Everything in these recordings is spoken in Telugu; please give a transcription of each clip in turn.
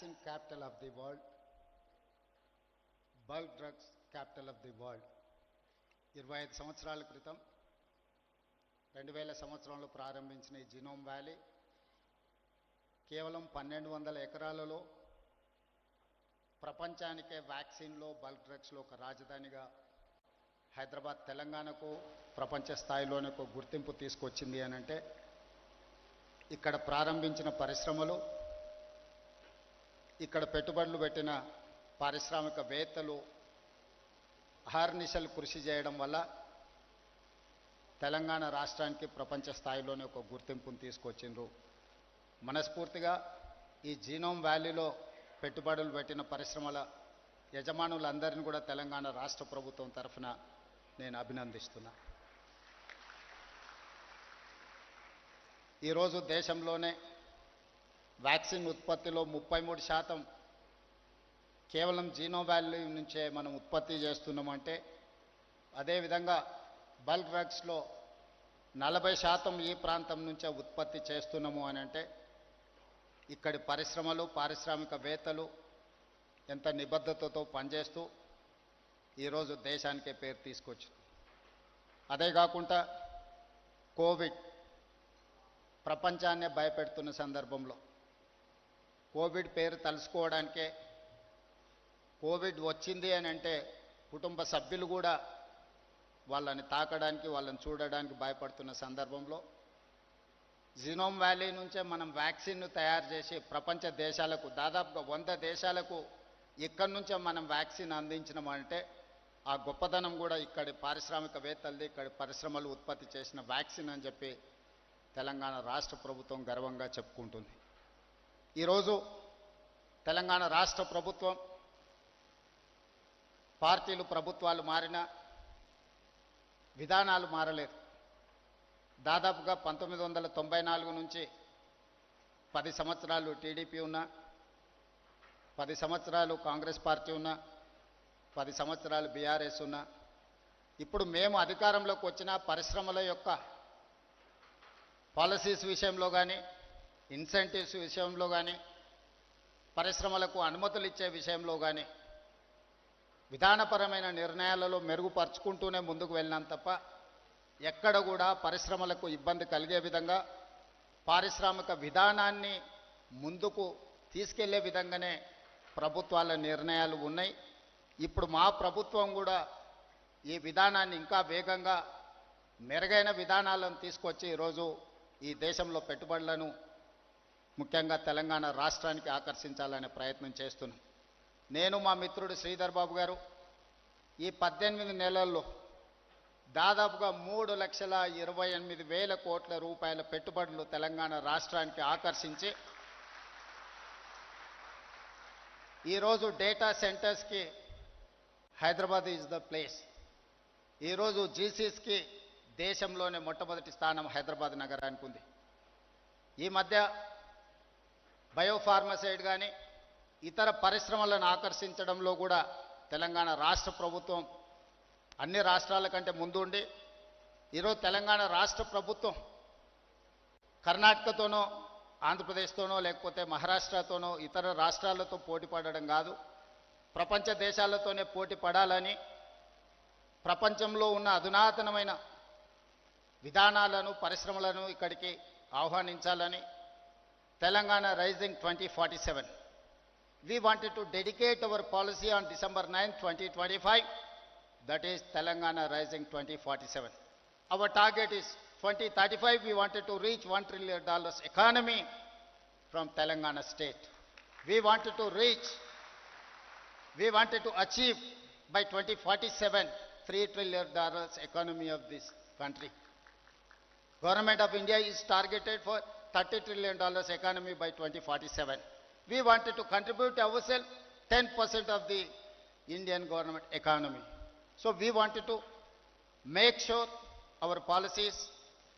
vaccine capital of the world, bulk drugs capital of the world ఇరవై ఐదు సంవత్సరాల క్రితం రెండు వేల సంవత్సరంలో ప్రారంభించిన ఈ జినోమ్ వ్యాలీ కేవలం పన్నెండు వందల ఎకరాలలో ప్రపంచానికే వ్యాక్సిన్లో బల్క్ డ్రగ్స్లో ఒక రాజధానిగా హైదరాబాద్ తెలంగాణకు ప్రపంచ స్థాయిలోనే ఒక గుర్తింపు తీసుకొచ్చింది అని అంటే ఇక్కడ ప్రారంభించిన పరిశ్రమలు ఇక్కడ పెట్టుబడులు పెట్టిన పారిశ్రామికవేత్తలు అహర్నిశలు కృషి చేయడం వల్ల తెలంగాణ రాష్ట్రానికి ప్రపంచ స్థాయిలోనే ఒక గుర్తింపును తీసుకొచ్చిండ్రు. మనస్ఫూర్తిగా ఈ జీనోమ్ వ్యాలీలో పెట్టుబడులు పెట్టిన పరిశ్రమల యజమానులందరినీ కూడా తెలంగాణ రాష్ట్ర ప్రభుత్వం తరఫున నేను అభినందిస్తున్నా. ఈరోజు దేశంలోనే వ్యాక్సిన్ ఉత్పత్తిలో ముప్పై మూడు శాతం కేవలం జీనో వాల్యూ నుంచే మనం ఉత్పత్తి చేస్తున్నామంటే అదేవిధంగా బల్క్ డ్రగ్స్లో నలభై శాతం ఈ ప్రాంతం నుంచే ఉత్పత్తి చేస్తున్నాము అని అంటే ఇక్కడి పరిశ్రమలు పారిశ్రామికవేత్తలు ఎంత నిబద్ధతతో పనిచేస్తూ ఈరోజు దేశానికే పేరు తీసుకొచ్చు అదే కాకుండా కోవిడ్ ప్రపంచాన్నే భయపెడుతున్న సందర్భంలో కోవిడ్ పేరు తలుసుకోవడానికే. కోవిడ్ వచ్చింది అని అంటే కుటుంబ సభ్యులు కూడా వాళ్ళని తాకడానికి వాళ్ళని చూడడానికి భయపడుతున్న సందర్భంలో జినోమ్ వ్యాలీ నుంచే మనం వ్యాక్సిన్ను తయారు చేసి ప్రపంచ దేశాలకు దాదాపుగా వంద దేశాలకు ఇక్కడి నుంచే మనం వ్యాక్సిన్ అందించినామంటే ఆ గొప్పదనం కూడా ఇక్కడి పారిశ్రామికవేత్తలది ఇక్కడి పరిశ్రమలు ఉత్పత్తి చేసిన వ్యాక్సిన్ అని చెప్పి తెలంగాణ రాష్ట్ర ప్రభుత్వం గర్వంగా చెప్పుకుంటుంది. ఈరోజు తెలంగాణ రాష్ట్ర ప్రభుత్వం పార్టీలు ప్రభుత్వాలు మారినా విధానాలు మారలేదు. దాదాపుగా పంతొమ్మిది వందల తొంభై నాలుగు నుంచి పది సంవత్సరాలు టీడీపీ ఉన్నా పది సంవత్సరాలు కాంగ్రెస్ పార్టీ ఉన్నా పది సంవత్సరాలు బీఆర్ఎస్ ఉన్నా ఇప్పుడు మేము అధికారంలోకి వచ్చిన పరిశ్రమల యొక్క పాలసీస్ విషయంలో కానీ ఇన్సెంటివ్స్ విషయంలో కానీ పరిశ్రమలకు అనుమతులు ఇచ్చే విషయంలో కానీ విధానపరమైన నిర్ణయాలలో మెరుగుపరుచుకుంటూనే ముందుకు వెళ్ళినాం తప్ప ఎక్కడ కూడా పరిశ్రమలకు ఇబ్బంది కలిగే విధంగా పారిశ్రామిక విధానాన్ని ముందుకు తీసుకెళ్ళే విధంగానే ప్రభుత్వాల నిర్ణయాలు ఉన్నాయి. ఇప్పుడు మా ప్రభుత్వం కూడా ఈ విధానాన్ని ఇంకా వేగంగా మెరుగైన విధానాలను తీసుకొచ్చి ఈరోజు ఈ దేశంలో పెట్టుబడులను ముఖ్యంగా తెలంగాణ రాష్ట్రానికి ఆకర్షించాలనే ప్రయత్నం చేస్తున్నాం. నేను మా మిత్రుడు శ్రీధర్ బాబు గారు ఈ పద్దెనిమిది నెలల్లో దాదాపుగా మూడు లక్షల ఇరవై ఎనిమిది వేల కోట్ల రూపాయల పెట్టుబడులు తెలంగాణ రాష్ట్రానికి ఆకర్షించి ఈరోజు డేటా సెంటర్స్కి హైదరాబాద్ ఈజ్ ద ప్లేస్. ఈరోజు జీసీస్కి దేశంలోనే మొట్టమొదటి స్థానం హైదరాబాద్ నగరానికి ఉంది. ఈ మధ్య బయోఫార్మసైడ్ కానీ ఇతర పరిశ్రమలను ఆకర్షించడంలో కూడా తెలంగాణ రాష్ట్ర ప్రభుత్వం అన్ని రాష్ట్రాల కంటే ముందుండి ఈరోజు తెలంగాణ రాష్ట్ర ప్రభుత్వం కర్ణాటకతోనో ఆంధ్రప్రదేశ్తోనో లేకపోతే మహారాష్ట్రతోనో ఇతర రాష్ట్రాలతో పోటీ పడడం కాదు. ప్రపంచ దేశాలతోనే పోటీ పడాలని ప్రపంచంలో ఉన్న అధునాతనమైన విధానాలను పరిశ్రమలను ఇక్కడికి ఆహ్వానించాలని Telangana Rising 2047. We wanted to dedicate our policy on December 9, 2025, that is Telangana Rising 2047. Our target is 2035, we wanted to reach $1 trillion economy from Telangana state. We wanted to reach, we wanted to achieve by 2047, $3 trillion economy of this country. Government of India is targeted for $30 trillion economy by 2047 we wanted to contribute ourselves 10% of the Indian government economy. So we wanted to make sure our policies,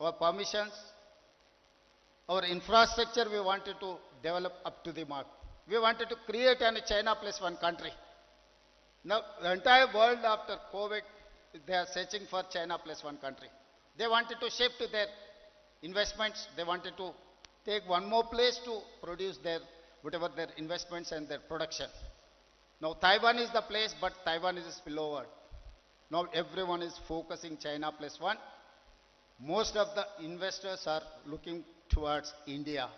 our permissions, our infrastructure we wanted to develop up to the mark. We wanted to create a China plus one country. Now the entire world after COVID, they are searching for China plus one country. They wanted to shift their investments. They wanted to take one more place to produce their whatever their investments and their production. Now Taiwan is the place, but Taiwan is a spillover. Now everyone is focusing China plus one. Most of the investors are looking towards India.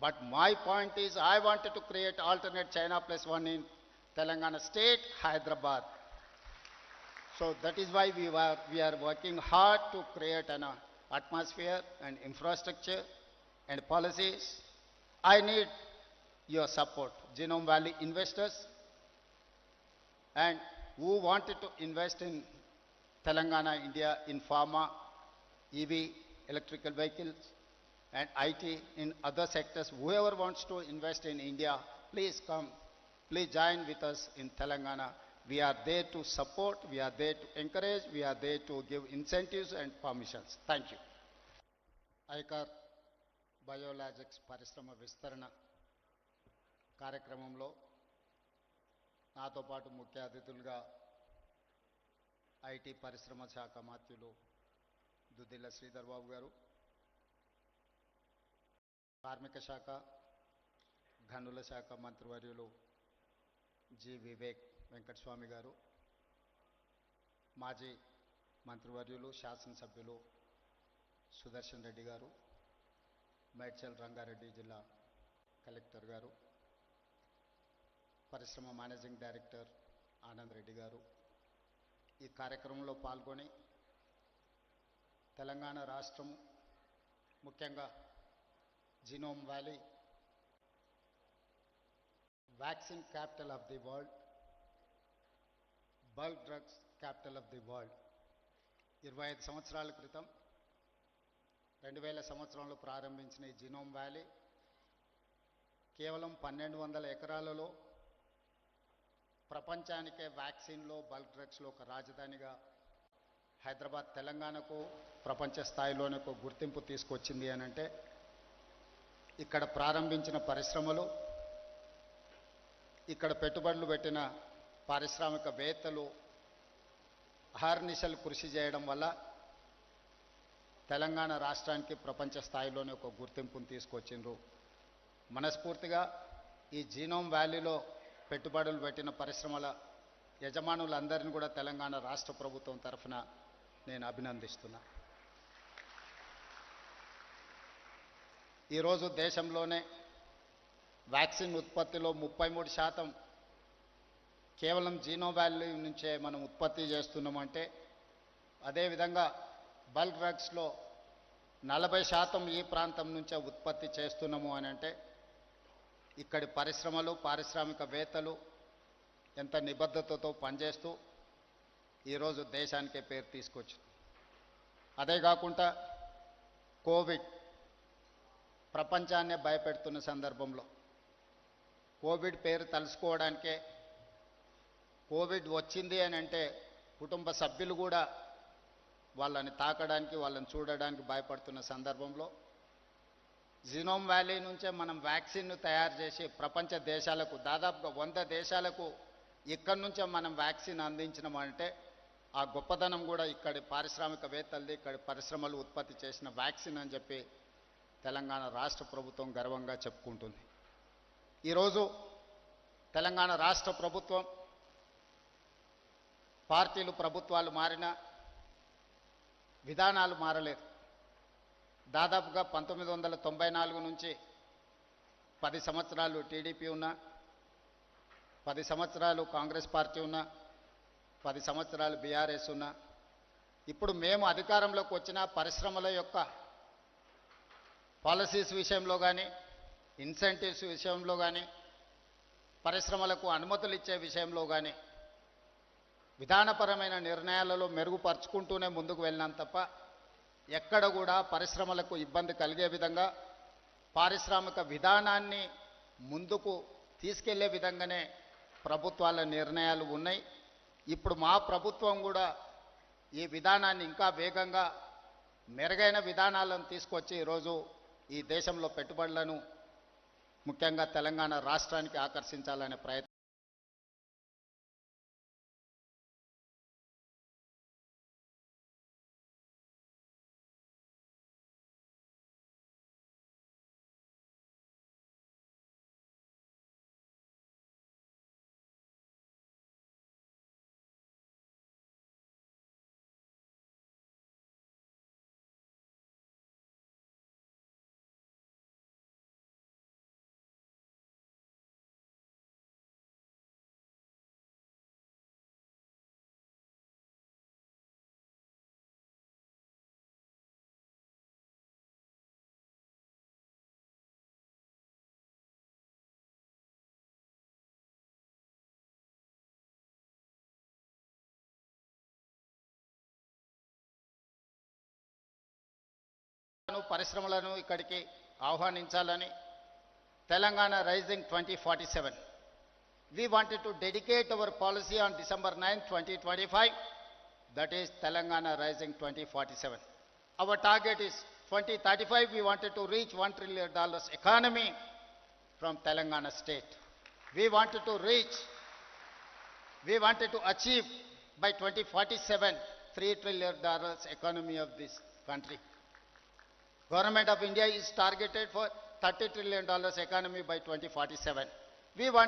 But my point is, I wanted to create alternate China plus one in Telangana state, Hyderabad. So that is why we are, we are working hard to create an uh, atmosphere and infrastructure and policies. I need your support, Genome Valley investors, and who wanted to invest in Telangana, India, in pharma, EV, electrical vehicles, and IT in other sectors. Whoever wants to invest in India, please come, please join with us in Telangana. We are there to support, we are there to encourage, we are there to give incentives and permissions. Thank you. ICAR biologics పరిశ్రమ విస్తరణ కార్యక్రమంలో నాతో పాటు ముఖ్య అతిథులుగా ఐటీ పరిశ్రమ శాఖ మాత్యులు దుద్దిల్ల శ్రీధర్ బాబు గారు కార్మిక శాఖ గనుల శాఖ మంత్రివర్యులు జి వివేక్ వెంకటస్వామి గారు మాజీ మంత్రివర్యులు శాసనసభ్యులు సుదర్శన్ రెడ్డి గారు మేడ్చల్ రంగారెడ్డి జిల్లా కలెక్టర్ గారు పరిశ్రమ మేనేజింగ్ డైరెక్టర్ ఆనంద్ రెడ్డి గారు. ఈ కార్యక్రమంలో పాల్గొని తెలంగాణ రాష్ట్రం ముఖ్యంగా genome valley vaccine capital of the world bulk drugs capital of the world. ఇరవై ఐదు సంవత్సరాల క్రితం రెండు వేల సంవత్సరంలో ప్రారంభించిన ఈ జినోమ్ వ్యాలీ కేవలం పన్నెండు వందల ఎకరాలలో ప్రపంచానికే వ్యాక్సిన్లో బల్క్ డ్రగ్స్లో ఒక రాజధానిగా హైదరాబాద్ తెలంగాణకు ప్రపంచ స్థాయిలోనే ఒక గుర్తింపు తీసుకొచ్చింది అని అంటే ఇక్కడ ప్రారంభించిన పరిశ్రమలు ఇక్కడ పెట్టుబడులు పెట్టిన పారిశ్రామికవేత్తలు అహర్నిశలు కృషి చేయడం వల్ల తెలంగాణ రాష్ట్రానికి ప్రపంచ స్థాయిలోనే ఒక గుర్తింపును తీసుకొచ్చిండ్రు. మనస్ఫూర్తిగా ఈ జీనోమ్ వ్యాలీలో పెట్టుబడులు పెట్టిన పరిశ్రమల యజమానులందరినీ కూడా తెలంగాణ రాష్ట్ర ప్రభుత్వం తరఫున నేను అభినందిస్తున్నా. ఈరోజు దేశంలోనే వ్యాక్సిన్ ఉత్పత్తిలో ముప్పై మూడు శాతం కేవలం జీనో వాల్యూ నుంచే మనం ఉత్పత్తి చేస్తున్నామంటే అదేవిధంగా బల్క్ డ్రగ్స్లో నలభై శాతం ఈ ప్రాంతం నుంచే ఉత్పత్తి చేస్తున్నాము అని అంటే ఇక్కడి పరిశ్రమలు పారిశ్రామికవేత్తలు ఎంత నిబద్ధతతో పనిచేస్తూ ఈరోజు దేశానికే పేరు తీసుకొచ్చు అదే కాకుండా కోవిడ్ ప్రపంచాన్నే భయపెడుతున్న సందర్భంలో కోవిడ్ పేరు తలుసుకోవడానికే కోవిడ్ వచ్చింది అని అంటే కుటుంబ సభ్యులు కూడా వాళ్ళని తాకడానికి వాళ్ళని చూడడానికి భయపడుతున్న సందర్భంలో జినోమ్ వ్యాలీ నుంచే మనం వ్యాక్సిన్ను తయారు చేసి ప్రపంచ దేశాలకు దాదాపుగా వంద దేశాలకు ఇక్కడి నుంచే మనం వ్యాక్సిన్ అందించినామంటే ఆ గొప్పదనం కూడా ఇక్కడి పారిశ్రామికవేత్తలది ఇక్కడి పరిశ్రమలు ఉత్పత్తి చేసిన వ్యాక్సిన్ అని చెప్పి తెలంగాణ రాష్ట్ర ప్రభుత్వం గర్వంగా చెప్పుకుంటుంది. ఈరోజు తెలంగాణ రాష్ట్ర ప్రభుత్వం పార్టీలు ప్రభుత్వాలు మారినా విధానాలు మారలేదు. దాదాపుగా పంతొమ్మిది వందల తొంభై నాలుగు నుంచి పది సంవత్సరాలు టీడీపీ ఉన్నా పది సంవత్సరాలు కాంగ్రెస్ పార్టీ ఉన్నా పది సంవత్సరాలు బీఆర్ఎస్ ఉన్నా ఇప్పుడు మేము అధికారంలోకి వచ్చిన పరిశ్రమల యొక్క పాలసీస్ విషయంలో కానీ ఇన్సెంటివ్స్ విషయంలో కానీ పరిశ్రమలకు అనుమతులు ఇచ్చే విషయంలో కానీ విధానపరమైన నిర్ణయాలలో మెరుగుపరుచుకుంటూనే ముందుకు వెళ్ళినాం తప్ప ఎక్కడ కూడా పరిశ్రమలకు ఇబ్బంది కలిగే విధంగా పారిశ్రామిక విధానాన్ని ముందుకు తీసుకెళ్ళే విధంగానే ప్రభుత్వాల నిర్ణయాలు ఉన్నాయి. ఇప్పుడు మా ప్రభుత్వం కూడా ఈ విధానాన్ని ఇంకా వేగంగా మెరుగైన విధానాలను తీసుకొచ్చి ఈరోజు ఈ దేశంలో పెట్టుబడులను ముఖ్యంగా తెలంగాణ రాష్ట్రానికి ఆకర్షించాలనే ప్రయత్నం సంస్థలను పరిశ్రమలను ఇక్కడికి ఆహ్వానించాలని Telangana rising twenty forty seven. We wanted to dedicate our policy on December nine twenty twenty five that is Telangana rising twenty forty seven. Our target is twenty thirty five we wanted to reach one trillion dollars economy from Telangana state we wanted to reach we wanted to achieve by 2047 3 trillion economy of this country. Government of india is targeted for 30 trillion dollars economy by 2047 we wanted